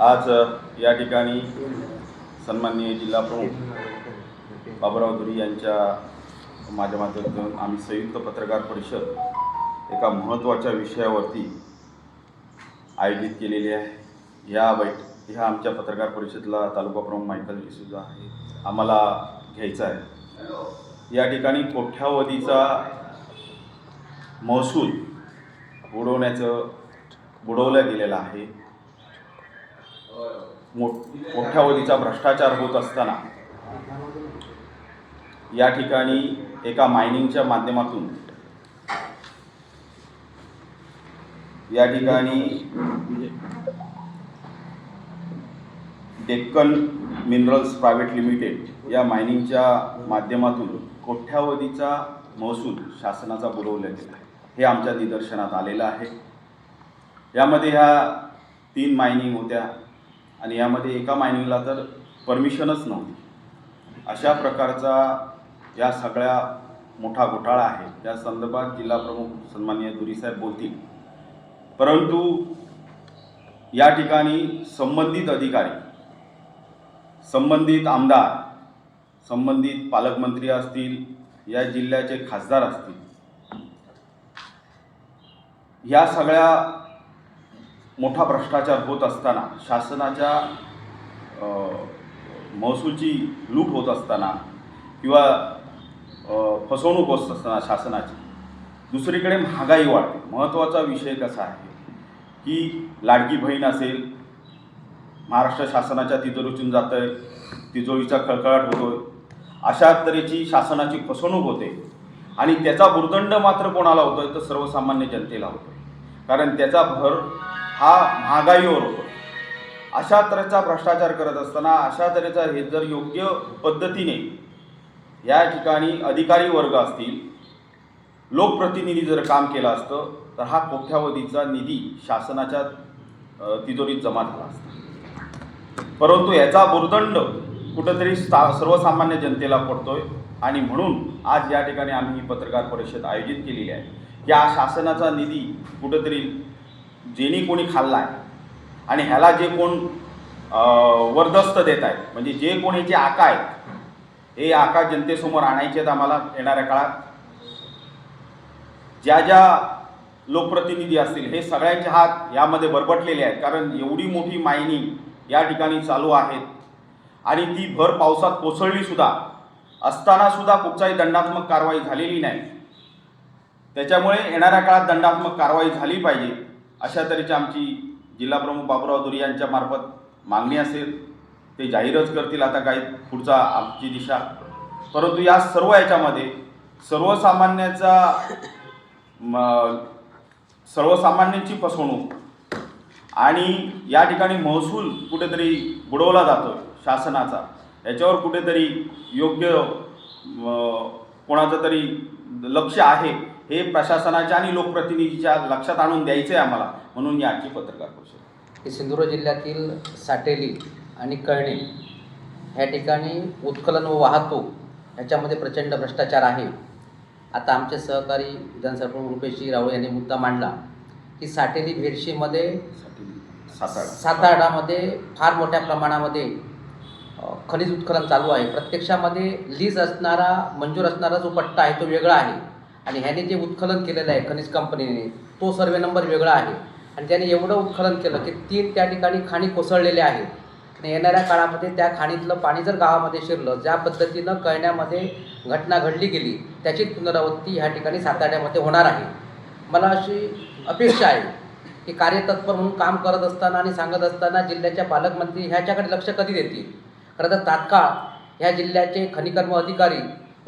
आज या ठिकाणी सन्माननीय जिल्हा प्रमुख बाबुराव धुरी यांच्या माझ्या माध्यमातून आम्ही संयुक्त पत्रकार परिषद एका महत्त्वाच्या विषयावरती आयोजित केलेली आहे. या बैठ ह्या आमच्या पत्रकार परिषदेला तालुका प्रमुख मायकल डिसूजा आहे. आम्हाला घ्यायचा आहे. या ठिकाणी कोठ्यावधीचा महसूल बुडवण्याचं बुडवल्या गेलेलं आहे. मोठ मोठ्यावधीचा भ्रष्टाचार होत असताना या ठिकाणी एका मायनिंगच्या माध्यमातून या ठिकाणी डेक्कन मिनरल्स प्रायव्हेट लिमिटेड या मायनिंगच्या माध्यमातून कोठ्यावधीचा महसूल शासनाचा बुडवला गेला हे आमच्या निदर्शनात आलेलं आहे. यामध्ये ह्या तीन मायनिंग होत्या. आणि यामध्ये एका मायनिंगला तर परमिशनच नव्हती. अशा प्रकारचा या सगळ्या मोठा घोटाळा आहे. त्या संदर्भात जिल्हा प्रमुख सन्माननीय दुरीसाहेब बोलतील. परंतु या ठिकाणी संबंधित अधिकारी संबंधित आमदार संबंधित पालकमंत्री असतील या जिल्ह्याचे खासदार असतील या सगळ्या मोठा भ्रष्टाचार होत असताना शासनाच्या महसूलची लूट होत असताना किंवा फसवणूक होत असताना शासनाची. दुसरीकडे महागाई वाढते. महत्त्वाचा विषय कसा आहे? की लाडकी बहीण असेल महाराष्ट्र शासनाच्या तिजोरीतून जातं आहे तिजोरीचा खळखळाट आहे अशा तऱ्हेची शासनाची फसवणूक होते. आणि त्याचा भुर्दंड मात्र कोणाला होतोय? तर सर्वसामान्य जनतेला होतोय. कारण त्याचा भर हा महागाईवर होतो. अशा तऱ्हेचा भ्रष्टाचार करत असताना अशा तऱ्हेचा हे जर योग्य पद्धतीने या ठिकाणी अधिकारी वर्ग असतील लोकप्रतिनिधी जर काम केलं असतं तर हा कोठ्यावधीचा निधी शासनाच्या तिजोरीत जमा झाला असता. परंतु याचा बुर्दंड कुठंतरी सा सर्वसामान्य जनतेला पडतोय आणि म्हणून आज या ठिकाणी आम्ही ही पत्रकार परिषद आयोजित केलेली आहे. या शासनाचा निधी कुठंतरी जेनी कोणी खाल्ला आहे आणि ह्याला जे कोण वरदस्त देत आहेत म्हणजे जे कोणी जे आका आहेत हे आका जनतेसमोर आणायचे आहेत आम्हाला येणाऱ्या काळात. ज्या ज्या लोकप्रतिनिधी असतील हे सगळ्यांचे हात यामध्ये बरबटलेले आहेत कारण एवढी मोठी मायनिंग या ठिकाणी चालू आहेत. आणि ती भर पावसात कोसळली सुद्धा असताना सुद्धा कुठचाही दंडात्मक कारवाई झालेली नाही. त्याच्यामुळे येणाऱ्या काळात दंडात्मक कारवाई झाली पाहिजे. अशा तऱ्हेची आमची जिल्हाप्रमुख बाबूराव दुरी यांच्या मार्फत मागणी असेल ते जाहीरच करतील आता काही पुढचा आमची दिशा. परंतु या सर्व याच्यामध्ये सर्वसामान्याचा म, सर्वसामान्यांची फसवणूक आणि या ठिकाणी महसूल कुठेतरी बुडवला जातो शासनाचा याच्यावर कुठेतरी योग्य कोणाचं तरी लक्ष आहे हे प्रशासनाच्या आणि लोकप्रतिनिधीच्या लक्षात आणून द्यायचं आहे आम्हाला. म्हणून मी आजची पत्रकार परिषद. की सिंधुदुर्ग जिल्ह्यातील साटेली आणि कळणे ह्या ठिकाणी उत्खनन व वाहतूक ह्याच्यामध्ये प्रचंड भ्रष्टाचार आहे. आता आमचे सहकारी विधानसभा रुपेशजी रावळे यांनी मुद्दा मांडला की साटेली भेडशीमध्ये सातारडामध्ये फार मोठ्या प्रमाणामध्ये खनिज उत्खनन चालू आहे. प्रत्यक्षामध्ये लीज असणारा मंजूर असणारा जो पट्टा आहे तो वेगळा आहे. आणि ह्याने जे उत्खनन केलेलं आहे खनिज कंपनीने तो सर्वे नंबर वेगळा आहे. आणि त्याने एवढं उत्खनन केलं की तीन त्या ठिकाणी खाणी कोसळलेल्या आहेत. आणि येणाऱ्या काळामध्ये त्या खाणीतलं पाणी जर गावामध्ये शिरलं ज्या पद्धतीनं कळण्यामध्ये घटना घडली गेली त्याची पुनरावृत्ती ह्या ठिकाणी साताऱ्यामध्ये होणार आहे. मला अशी अपेक्षा आहे की कार्यतत्पर म्हणून काम करत असताना आणि सांगत असताना जिल्ह्याच्या पालकमंत्री ह्याच्याकडे लक्ष कधी देतील? खरं तर तात्काळ ह्या जिल्ह्याचे खनिकर्म अधिकारी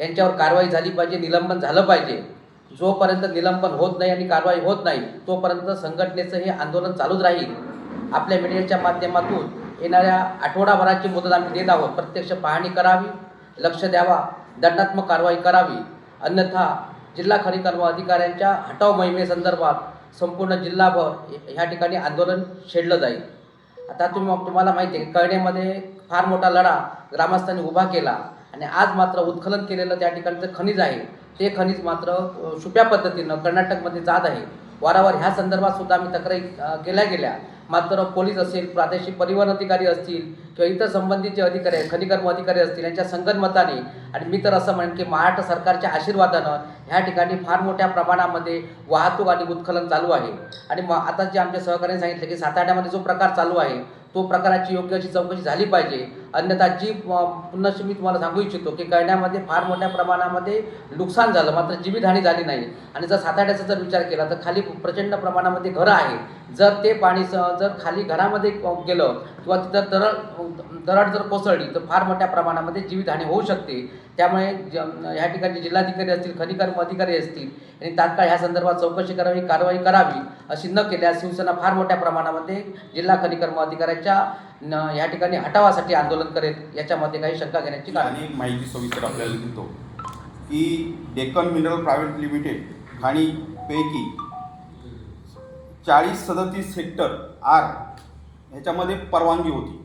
यांच्यावर कारवाई झाली पाहिजे निलंबन झालं पाहिजे. जोपर्यंत निलंबन होत नाही आणि कारवाई होत नाही तोपर्यंत संघटनेचं हे आंदोलन चालूच राहील. आपल्या मीडियाच्या माध्यमातून येणाऱ्या आठवडाभराची मुदत आम्ही देत आहोत. प्रत्यक्ष पाहणी करावी लक्ष द्यावा दंडात्मक कारवाई करावी. अन्यथा जिल्हा खनिकर्म अधिकाऱ्यांच्या हटाव मोहिमेसंदर्भात संपूर्ण जिल्हाभर ह्या ठिकाणी आंदोलन छेडलं जाईल. आता तुम्ही तुम्हाला माहिती आहे कळण्यामध्ये फार मोठा लढा ग्रामस्थांनी उभा केला. आणि आज मात्र उत्खनन केलेलं त्या ठिकाणचं खनिज आहे. ते खनिज मात्र छुप्या पद्धतीनं कर्नाटकमध्ये जात आहे. वारंवार ह्या संदर्भात सुद्धा आम्ही तक्रारी केल्या गेल्या. मात्र पोलीस असेल प्रादेशिक परिवहन अधिकारी असतील किंवा इतर संबंधित जे अधिकारी आहेत खनिकर्म अधिकारी असतील यांच्या संगनमताने आणि मी तर असं म्हणेन की महाराष्ट्र सरकारच्या आशीर्वादानं ह्या ठिकाणी फार मोठ्या प्रमाणामध्ये वाहतूक आणि उत्खनन चालू आहे. आणि मग आता जे आमच्या सहकार्याने सांगितलं की साताऱ्यामध्ये जो प्रकार चालू आहे तो प्रकाराची योग्य अशी चौकशी झाली पाहिजे. अन्यथा जी अ, पुन्हा मी तुम्हाला सांगू इच्छितो की कळण्यामध्ये फार मोठ्या प्रमाणामध्ये नुकसान झालं मात्र जीवितहानी झाली नाही. आणि जर साताड्याचा जर विचार केला तर खाली प्रचंड प्रमाणामध्ये घरं आहे. जर ते पाणी स- जर खाली घरामध्ये गेलं किंवा तिथं दरड दरड जर कोसळली तर फार मोठ्या प्रमाणामध्ये जीवितहानी होऊ शकते. त्यामुळे ज- ह्या ठिकाणी जिल्हाधिकारी असतील खनिकर्म अधिकारी असतील यांनी तात्काळ ह्या संदर्भात चौकशी करावी कारवाई करावी अशी न केल्यास शिवसेना फार मोठ्या प्रमाणामध्ये जिल्हा खनिकर्म अधिकाऱ्याच्या न ह्या ठिकाणी हटावासाठी आंदोलन करेल याच्यामध्ये काही शंका घेण्याची आणि एक माहिती सविस्तर आपल्याला देतो की डेक्कन मिनरल प्रायव्हेट लिमिटेड खाणीपैकी चाळीस सदतीस हेक्टर आर ह्याच्यामध्ये परवानगी होती.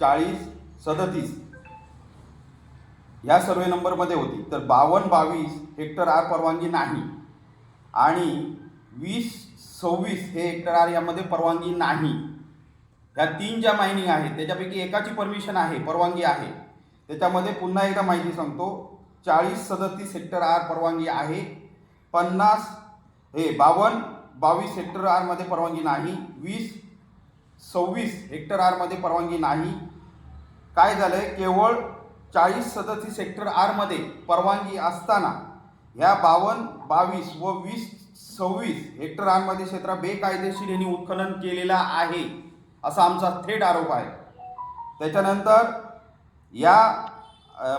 चाळीस सदतीस ह्या सर्वे नंबरमध्ये होती. तर बावन्न बावीस हेक्टर आर परवानगी नाही. आणि वीस सव्वीस हे हेक्टर आर यामध्ये परवानगी नाही. ह्या तीन ज्या मायनिंग आहेत त्याच्यापैकी एकाची परमिशन आहे परवानगी आहे. त्याच्यामध्ये पुन्हा एकदा माहिती सांगतो. चाळीस सदतीस हेक्टर आर परवानगी आहे. पन्नास हे बावन्न बावीस हेक्टर आरमध्ये परवानगी नाही. वीस सव्वीस हेक्टर आरमध्ये परवानगी नाही. काय झालं आहे केवळ चाळीस सदतीस सेक्टर आरमध्ये परवानगी असताना ह्या बावन्न बावीस व वीस सव्वीस हेक्टर आरमध्ये क्षेत्र बेकायदेशीर यांनी उत्खनन केलेलं आहे असा आमचा थेट आरोप आहे. त्याच्यानंतर या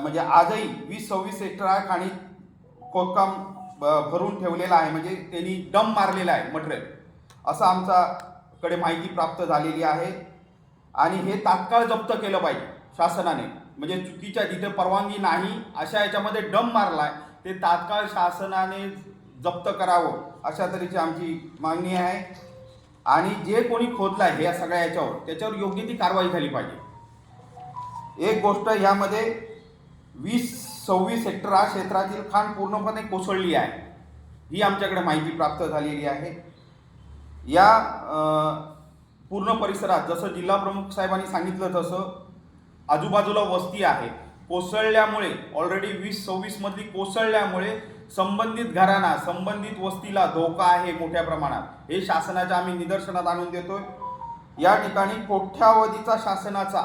म्हणजे आजही वीस सव्वीस हेक्टर आर खाणी खोदकाम ब- भरून ठेवलेला आहे म्हणजे त्यांनी डम मारलेला आहे मटेरियल असं आमच्याकडे माहिती प्राप्त झालेली आहे. आणि हे तात्काळ जप्त केलं पाहिजे शासनाने. म्हणजे चुकीच्या जिथे परवानगी नाही अशा याच्यामध्ये डम मारलाय ते तात्काळ शासनाने जप्त करावं अशा तऱ्हेची आमची मागणी आहे. आणि जे कोणी खोदलाय आहे या सगळ्या याच्यावर त्याच्यावर योग्य ती कारवाई झाली पाहिजे. एक गोष्ट यामध्ये वीस सव्वीस हेक्टर हा क्षेत्रातील खाण पूर्णपणे कोसळली आहे. ही आमच्याकडे माहिती प्राप्त झालेली आहे. या पूर्ण परिसरात जसं जिल्हा प्रमुख साहेबांनी सांगितलं तसं आजूबाजूला वस्ती आहे. कोसळल्यामुळे ऑलरेडी वीस सव्वीसमधली कोसळल्यामुळे संबंधित घरांना संबंधित वस्तीला धोका आहे मोठ्या प्रमाणात. हे शासनाच्या आम्ही निदर्शनात आणून देतोय. या ठिकाणी कोठ्यावधीचा शासनाचा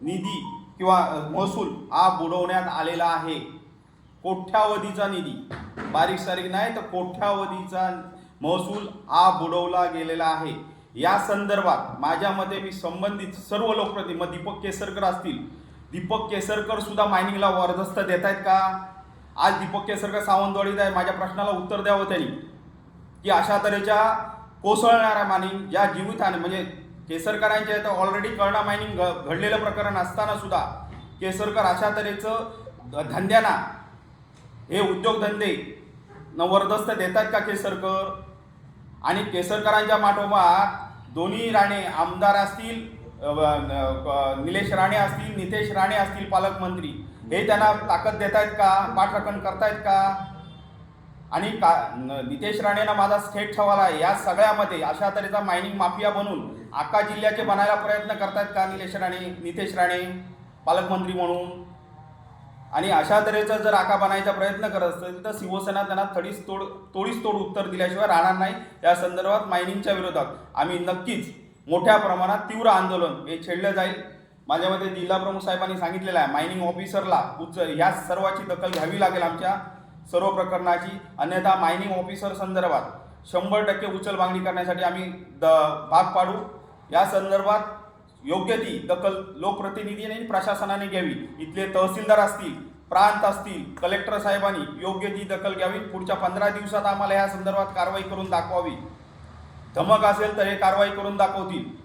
निधी किंवा महसूल हा बुडवण्यात आलेला आहे. कोठ्यावधीचा निधी. बारीक सारीक नाही तर कोठ्यावधीचा महसूल हा बुडवला गेलेला आहे. या संदर्भात माझ्या मते मी संबंधित सर्व लोकप्रतिनिधी मग दीपक केसरकर असतील. दीपक केसरकर सुद्धा मायनिंगला वरदस्त देत आहेत का? आज दीपक केसरकर सावंतवाडीत आहे माझ्या प्रश्नाला उत्तर द्यावं त्यांनी. की अशा तऱ्हेच्या कोसळणाऱ्या मायनिंग ज्या जीवितहानी म्हणजे केसरकरांच्या इथं ऑलरेडी कळणा मायनिंग घ- घडलेलं प्रकरण असताना सुद्धा केसरकर अशा तऱ्हेचं ध- धंद्यांना हे उद्योगधंदे न वरदस्त देतात का केसरकर? आणि केसरकरांच्या माठोमात दोन्ही राणे आमदार असतील निलेश राणे असतील नितेश राणे असतील पालकमंत्री हे त्यांना ताकद देत आहेत का? पाठराखण करतायत का? आणि का नितेश राणेंना माझा थेट ठेवाला आहे या सगळ्यामध्ये अशा तऱ्हेचा मायनिंग माफिया बनून आका जिल्ह्याचे बनायला प्रयत्न करतायत का निलेश राणे नितेश राणे पालकमंत्री म्हणून? आणि अशा तऱ्हेचा जर आका बनायचा प्रयत्न करत असेल तर शिवसेना त्यांना थडीस तोड तोडीस तोड उत्तर दिल्याशिवाय राहणार नाही. या संदर्भात मायनिंगच्या विरोधात आम्ही नक्कीच मोठ्या प्रमाणात तीव्र आंदोलन हे छेडलं जाईल. माझ्यामध्ये मते प्रमुख साहेबांनी सांगितलेलं आहे मायनिंग ऑफिसरला उच्च ह्या सर्वाची दखल घ्यावी लागेल आमच्या सर्व प्रकरणाची. अन्यथा मायनिंग ऑफिसर संदर्भात शंभर टक्के उचल मागणी करण्यासाठी आम्ही द भाग पाडू. या संदर्भात योग्य ती दखल लोकप्रतिनिधीने आणि प्रशासनाने घ्यावी. इथले तहसीलदार असतील प्रांत असतील कलेक्टर साहेबांनी योग्य ती दखल घ्यावी. पुढच्या पंधरा दिवसात आम्हाला या संदर्भात कारवाई करून दाखवावी. धमक असेल तर हे कारवाई करून दाखवतील.